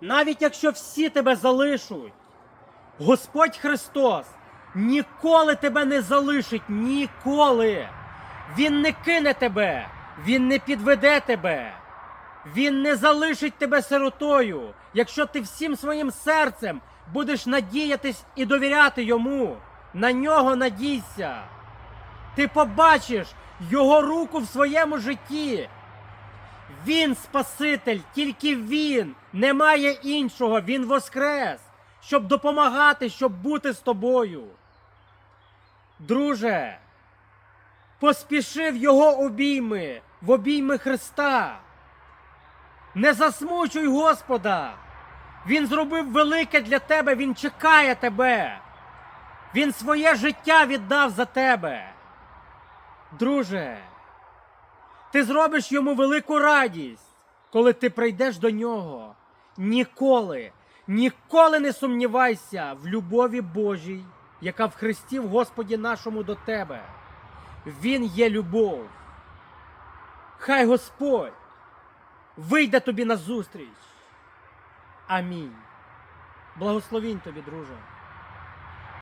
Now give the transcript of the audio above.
навіть якщо всі тебе залишуть, Господь Христос ніколи тебе не залишить, ніколи. Він не кине тебе, Він не підведе тебе. Він не залишить тебе сиротою, якщо ти всім своїм серцем будеш надіятись і довіряти йому. На нього надійся. Ти побачиш його руку в своєму житті. Він Спаситель, тільки Він, немає іншого, Він воскрес, щоб допомагати, щоб бути з тобою. Друже, поспіши в Його обійми, в обійми Христа. Не засмучуй Господа. Він зробив велике для тебе, Він чекає тебе. Він своє життя віддав за тебе. Друже, ти зробиш йому велику радість, коли ти прийдеш до нього. Ніколи, ніколи не сумнівайся в любові Божій, яка в Христі в Господі нашому до тебе. Він є любов. Хай Господь вийде тобі назустріч. Амінь. Благословінь тобі, друже.